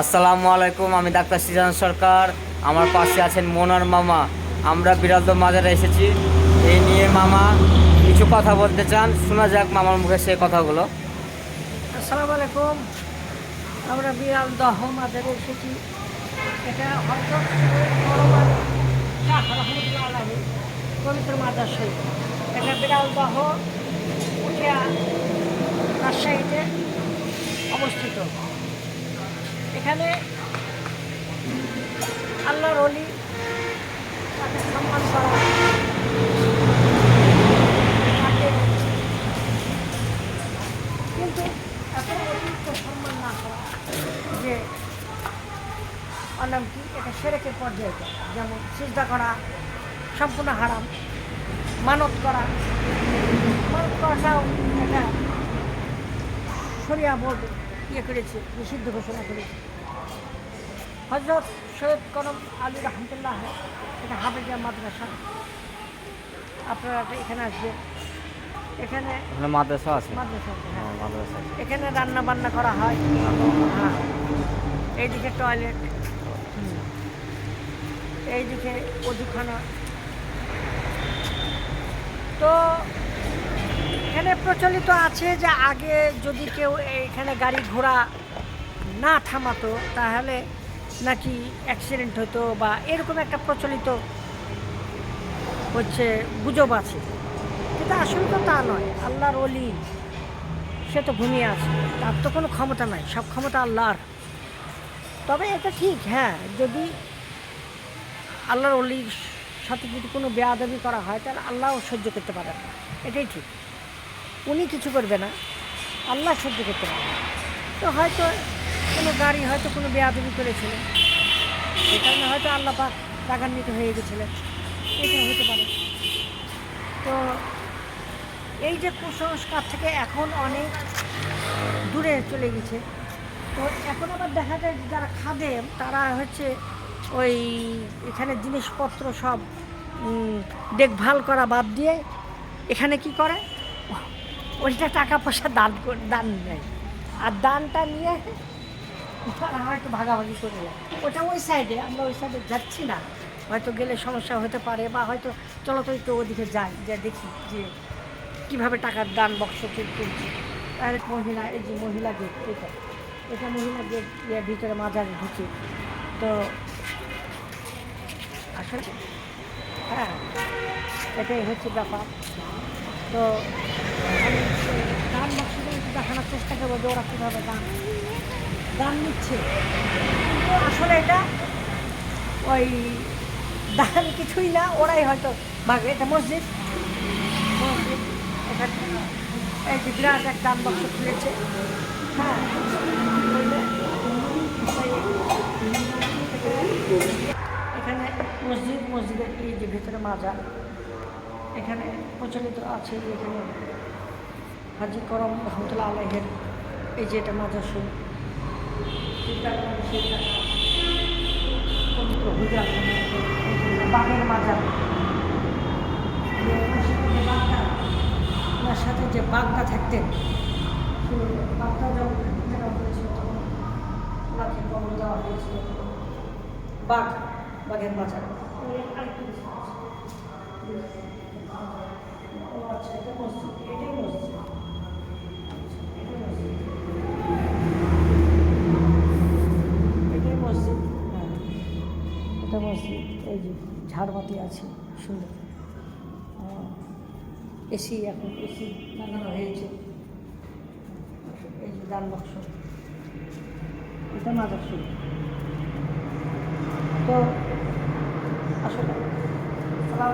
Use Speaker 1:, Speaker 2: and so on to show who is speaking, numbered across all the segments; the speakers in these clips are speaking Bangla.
Speaker 1: আসসালামু আলাইকুম, আমি ডাক্তার সিজান সরকার। আমার পাশে আছেন মোনার মামা। আমরা বিরাদ্দ মাজারে এসেছি। এই নিয়ে মামা কিছু কথা বলতে চান। শোনা যাক মামার মুখে সেই কথাগুলো।
Speaker 2: আসসালামু আলাইকুম। আমরা বিড়াল দহ মাজারে এসেছি। এটা পবিত্র মাদার বিড়াল দহ উঠিয়া রাজশাহীতে অবস্থিত। এখানে আল্লাহর অলি তাকে সম্মান করা কিন্তু এত অতিরিক্ত সম্মান না করা যে অনাম কি এটা সেরেকের পর্যায়ে যায়। যেমন সিজদা করা, সম্পূর্ণ হারাম, মানত করা। মানত করাটাও এটা সরিয়া বোর্ড ইয়ে করেছে, নিষিদ্ধ ঘোষণা করেছে। হজরত সৈয়দ কনম আলী রহমতুল্লাহ এটা হাফেজা মাদ্রাসা। আপনারা এখানে আসবেন এখানে
Speaker 1: মাদ্রাসা আছে?
Speaker 2: মাদ্রাসা হ্যাঁ।
Speaker 1: হ্যাঁ,
Speaker 2: এখানে রান্না বান্না করা হয়। হ্যাঁ। এইদিকে টয়লেট। এইদিকে অজুখানা। তো এখানে প্রচলিত আছে যে আগে যদি কেউ এখানে গাড়ি ঘোড়া না থামাতো তাহলে নাকি অ্যাক্সিডেন্ট হতো বা এরকম একটা প্রচলিত হচ্ছে গুজব আছে? কিন্তু আসলে তো তা নয়। আল্লাহর অলি সে তো ঘুমিয়ে আছে। তার তো কোনো ক্ষমতা নাই। সব ক্ষমতা আল্লাহর। তবে এটা ঠিক হ্যাঁ যদি আল্লাহর অলির সাথে যদি কোনো বেয়াদবি করা হয়, তাহলে আল্লাহও সহ্য করতে পারেন না। এটাই ঠিক। উনি কিছু করবে না, আল্লাহ সহ্য করতে পারে তো হয়তো কোনো গাড়ি হয়তো কোনো বেয়াদবি করেছিলেন এই কারণে হয়তো আল্লাহ পাক রাগান্বিত হয়ে গেছিলেন। এটা হতে পারে। তো এই যে কুসংস্কার থেকে এখন অনেক দূরে চলে গেছে। তো এখন আবার দেখা যায় যারা খাদে, তারা হচ্ছে ওই এখানে জিনিসপত্র সব দেখভাল করা বাদ দিয়ে এখানে কি করে? ওইটা টাকা পয়সা দান দান নেয় আর দানটা নিয়ে তারা হয়তো ভাগাভাগি করে ওটা ওই সাইডে আমরা ওই সাইডে যাচ্ছি না। হয়তো গেলে সমস্যা হতে পারে বা হয়তো চলো তো একটু ওদিকে যাই যা দেখি যে কীভাবে টাকার দান বক্স তুলছি। আর মহিলা, এই যে মহিলা গেট এটা। এটা মহিলা গেট ইয়ে ভিতরে মাজারে ঢুকে। তো আসলে হ্যাঁ এটাই হচ্ছে ব্যাপার। তো আমি দান বক্সটা দেখানোর চেষ্টা করব যে ওরা কীভাবে দান দান নিচ্ছে। কিন্তু আসলে এটা ওই দান কিছুই না, ওরাই হয়তো ভাগে এটা মসজিদ। মসজিদ এটা এই যে বিরাট এক দান বক্স খুলেছে। হ্যাঁ? এখানে মসজিদ, মসজিদের এই যে ভেতরে মাজার এখানে প্রচলিত আছে এখানে হাজি করম রহমতুল্লাহ আলহের এই যে এটা মাজার শুরু বাঘের মাজার। ওনার সাথে যে বাঘটা থাকতেন বাঘটা যখন ফেরা হয়েছিল তখন ওনাকে দেওয়া হয়েছিল বাঘ বাঘের ওই আরেকটু ও আচ্ছা এটা মসজিদ এটাই মসজিদ ঝাড়বাতি আছে, সুন্দর। এসি এখন, এসি লাগানো হয়েছে। এই যে দান বক্স। এটা মাদার শুরু তো আসলে সালাম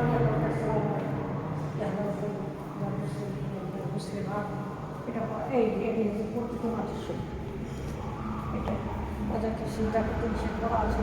Speaker 2: এটা এই প্রত্যেক মাদার শুরু এটা বাজারকে চিন্তা করতে নিষেধ করা আছে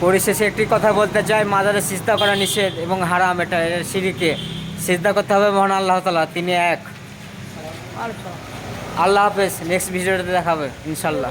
Speaker 1: পরিশেষে একটি কথা বলতে চাই মাজারে সিজদা করা নিষেধ এবং হারাম এটা সিঁড়িকে সিজদা করতে হবে মহান আল্লাহ তালা তিনি এক। আল্লাহ হাফেজ নেক্সট ভিডিওতে দেখাবে ইনশাল্লাহ